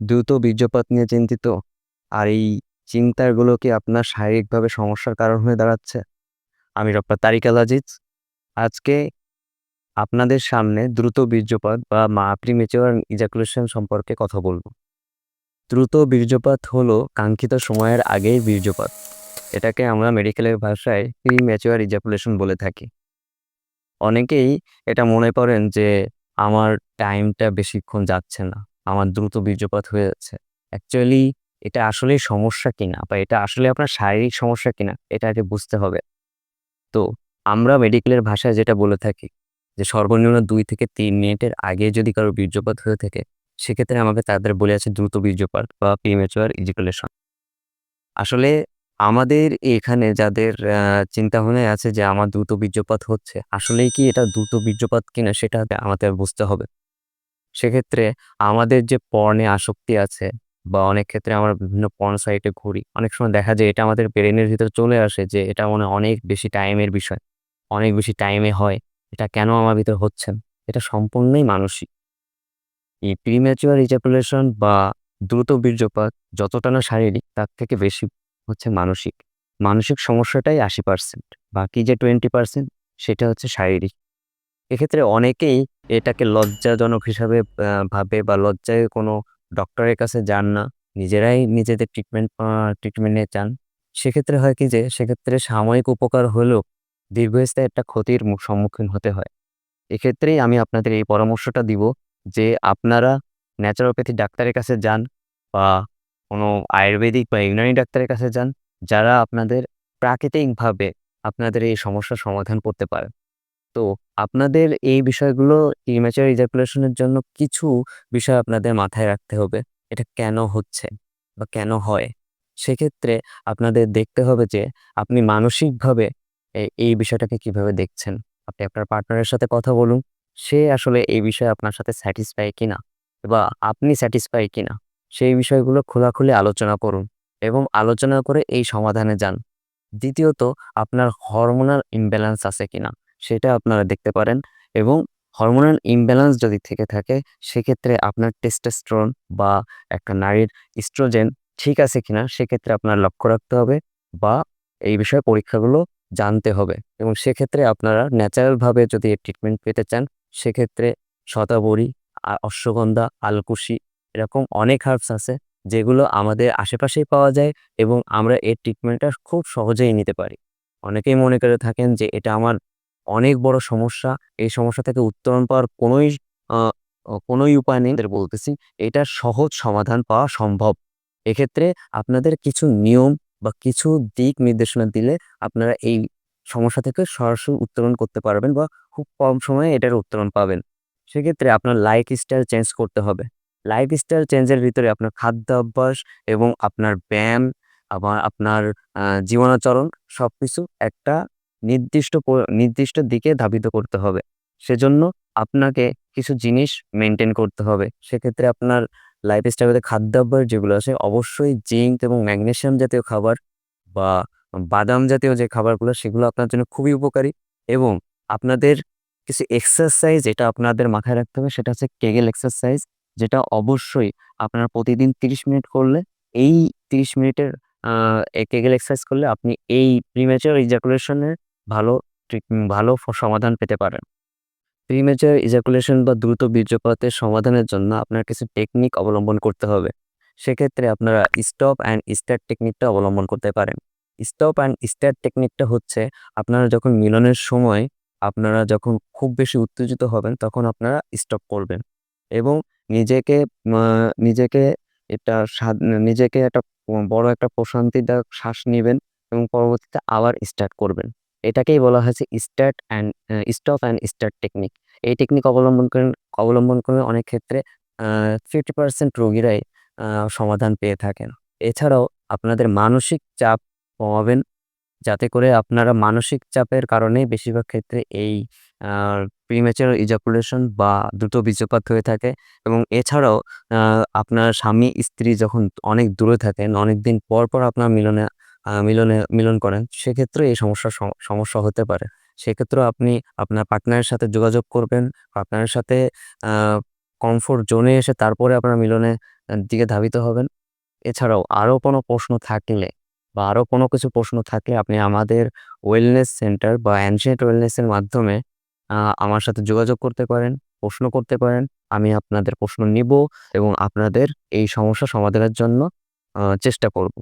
দ্রুত বীর্যপাত নিয়ে চিন্তিত? আর এই চিন্তাগুলো কি আপনার শারীরিকভাবে সমস্যার কারণ হয়ে দাঁড়াচ্ছে? আমি ডক্টর তারিক আল আজিজ। আজকে আপনাদের সামনে দ্রুত বীর্যপাত বা মা প্রিমেচিউর ইজাকুলেশন সম্পর্কে কথা বলব। দ্রুত বীর্যপাত হলো কাঙ্ক্ষিত সময়ের আগেই বীর্যপাত। এটাকে আমরা মেডিকেলের ভাষায় প্রিম্যাচিউর ইজাকুলেশন বলে থাকি। অনেকেই এটা মনে করেন যে, আমার টাইমটা বেশিক্ষণ যাচ্ছে না। আমার দ্রুত বীর্যপাত হয়ে যাচ্ছে। অ্যাকচুয়ালি এটা আসলেই সমস্যা কিনা বা এটা আসলে আপনার শারীরিক সমস্যা কিনা এটা আগে বুঝতে হবে। তো আমরা মেডিকেলের ভাষায় যেটা বলে থাকি যে সর্বনিম্ন দুই থেকে তিন মিনিটের আগে যদি কারও বীর্যপাত হয়ে থাকে সেক্ষেত্রে আমাকে তাদের বলে আছে দ্রুত বীর্যপাত বা প্রিম্যাচিউর ইজাকুলেশন। আসলে আমাদের এখানে যাদের চিন্তাভাবনায় আছে যে আমার দ্রুত বীর্যপাত হচ্ছে, আসলেই কি এটা দ্রুত বীর্যপাত কিনা সেটা আমাদের বুঝতে হবে। সেক্ষেত্রে আমাদের যে পর্নে আসক্তি আছে বা অনেক ক্ষেত্রে আমরা বিভিন্ন পর্ন সাইটে ঘুরি। অনেক সময় দেখা যায় এটা আমাদের ব্রেনের ভিতরে চলে আসে যে এটা মনে অনেক বেশি টাইমের বিষয়। অনেক বেশি টাইমে হয়। এটা কেন আমার ভিতর হচ্ছে এটা সম্পূর্ণই মানসিক। এই প্রিম্যাচিউর ইজাকুলেশন বা দ্রুত বীর্যপাত যতটা না শারীরিক, তার থেকে বেশি হচ্ছে মানসিক। মানসিক সমস্যাটাই ৮০% বাকি যে 20% সেটা হচ্ছে শারীরিক। এক্ষেত্রে অনেকেই এটাকে লজ্জাজনক হিসাবে ভাবে বা লজ্জায় কোনো ডক্টরের কাছে যান না। নিজেরাই নিজেদের ট্রিটমেন্ট ট্রিটমেন্টে চান। সেক্ষেত্রে হয় কি যে, সেক্ষেত্রে সাময়িক উপকার হলেও দীর্ঘস্থায়ী একটা ক্ষতির সম্মুখীন হতে হয়। এক্ষেত্রেই আমি আপনাদের এই পরামর্শটা দিব যে, আপনারা ন্যাচারোপ্যাথি ডাক্তারের কাছে যান বা কোনো আয়ুর্বেদিক বা ইউনানি ডাক্তারের কাছে যান, যারা আপনাদের প্রাকৃতিকভাবে আপনাদের এই সমস্যার সমাধান করতে পারে। তো আপনাদের এই বিষয়গুলো ইমেচার ইজাকুলেশন এর জন্য কিছু বিষয় আপনাদের মাথায় রাখতে হবে। এটা কেন হচ্ছে বা কেন হয়? সেক্ষেত্রে আপনাদের দেখতে হবে যে আপনি মানসিকভাবে এই বিষয়টাকে কীভাবে দেখছেন। আপনি আপনার পার্টনারের সাথে কথা বলুন। সে আসলে এই বিষয়ে আপনার সাথে স্যাটিসফাই কিনা বা আপনি স্যাটিসফাই কিনা, সেই বিষয়গুলো খোলাখুলি আলোচনা করুন এবং আলোচনা করে এই সমাধানে যান। দ্বিতীয়ত, আপনার হরমোনাল ইমব্যালেন্স আছে কিনা সেটা আপনারা দেখতে পারেন এবং হরমোনাল ইমব্যালেন্স যদি থেকে থাকে সেক্ষেত্রে আপনার টেস্টোস্টেরন বা একটা নারীর ইস্ট্রোজেন ঠিক আছে কিনা সেক্ষেত্রে আপনার লক্ষ্য রাখতে হবে বা এই বিষয়ে পরীক্ষাগুলো জানতে হবে এবং সেক্ষেত্রে আপনারা ন্যাচারালভাবে যদি ট্রিটমেন্ট পেতে চান সেক্ষেত্রে শতাবরী, অশ্বগন্ধা, আলকুশি এরকম অনেক হার্বস আছে যেগুলো আমাদের আশেপাশেই পাওয়া যায় এবং আমরা এর ট্রিটমেন্টটা খুব সহজেই নিতে পারি। অনেকেই মনে করে থাকেন যে এটা আমার অনেক বড় সমস্যা। এই সমস্যা থেকে উত্তরণ পাওয়ার কোনোই কোনোই উপায় নেই বলতেছি, এটা সহজ সমাধান পাওয়া সম্ভব। এক্ষেত্রে আপনাদের কিছু নিয়ম বা কিছু দিক নির্দেশনা দিলে আপনারা এই সমস্যা থেকে সরাসরি উত্তরণ করতে পারবেন বা খুব কম সময়ে এটার উত্তরণ পাবেন। সেক্ষেত্রে আপনার লাইফ স্টাইল চেঞ্জ করতে হবে। লাইফ স্টাইল চেঞ্জের ভিতরে আপনার খাদ্যাভ্যাস এবং আপনার ব্যায়াম, আবার আপনার জীবনাচরণ সব কিছু একটা নির্দিষ্ট নির্দিষ্ট দিকে ধাবিত করতে হবে। সেজন্য আপনাকে কিছু জিনিস মেনটেন করতে হবে। সেক্ষেত্রে আপনার লাইফ লাইফস্টাইলে খাদ্যাভ্যাস যেগুলো আছে, অবশ্যই জিঙ্ক এবং ম্যাগনেশিয়াম জাতীয় খাবার বা বাদাম জাতীয় যে খাবারগুলো, সেগুলো আপনার জন্য খুবই উপকারী এবং আপনাদের কিছু এক্সারসাইজ এটা আপনাদের মাথায় রাখতে হবে, সেটা হচ্ছে কেগেল এক্সারসাইজ যেটা অবশ্যই আপনার প্রতিদিন ৩০ মিনিট করলে, এই ৩০ মিনিটের কেগেল এক্সারসাইজ করলে আপনি এই প্রিম্যাচিউর ইজাকুলেশন এর ভালো ভালো সমাধান পেতে পারেন। প্রিম্যাচিউর ইজাকুলেশন বা দ্রুত বীর্যপাতের সমাধানের জন্য আপনার কিছু টেকনিক অবলম্বন করতে হবে। সেক্ষেত্রে আপনারা স্টপ অ্যান্ড স্টার্ট টেকনিকটা অবলম্বন করতে পারেন। স্টপ অ্যান্ড স্টার্ট টেকনিকটা হচ্ছে আপনারা যখন মিলনের সময় আপনারা যখন খুব বেশি উত্তেজিত হবেন তখন আপনারা স্টপ করবেন এবং নিজেকে নিজেকে এটা নিজেকে একটা বড় একটা প্রশান্তিদায়ক শ্বাস নেবেন এবং পরবর্তীতে আবার স্টার্ট করবেন। এটাকেই বলা হয়েছে start and stop and start technique. এই টেকনিক অবলম্বন করেন অবলম্বন করে অনেক ক্ষেত্রে ফিফটি 50% রোগীরাই সমাধান পেয়ে থাকেন। এছাড়াও আপনাদের মানসিক চাপ কমাবেন যাতে করে আপনারা মানসিক চাপের কারণে বেশিরভাগ ক্ষেত্রে এই আ প্রিম্যাচিউর ইজাকুলেশন বা দ্রুত বীর্যপাত হয়ে থাকে এবং এছাড়াও আপনার স্বামী-স্ত্রী যখন অনেক দূরে থাকেন, অনেক দিন পর, পর আপনার মিলনে মিলনে মিলন করেন সেক্ষেত্রে এই সমস্যার স সমস্যা হতে পারে। সেক্ষেত্রে আপনি আপনার পার্টনারের সাথে যোগাযোগ করবেন। পার্টনারের সাথে কমফোর্ট জোনে এসে তারপরে আপনার মিলনে দিকে ধাবিত হবেন। এছাড়াও আরও কোনো প্রশ্ন থাকলে বা আরও কোনো কিছু প্রশ্ন থাকলে আপনি আমাদের ওয়েলনেস সেন্টার বা অ্যানশিয়েন্ট ওয়েলনেসের মাধ্যমে আমার সাথে যোগাযোগ করতে পারেন, প্রশ্ন করতে পারেন। আমি আপনাদের প্রশ্ন নিবো এবং আপনাদের এই সমস্যা সমাধানের জন্য চেষ্টা করব।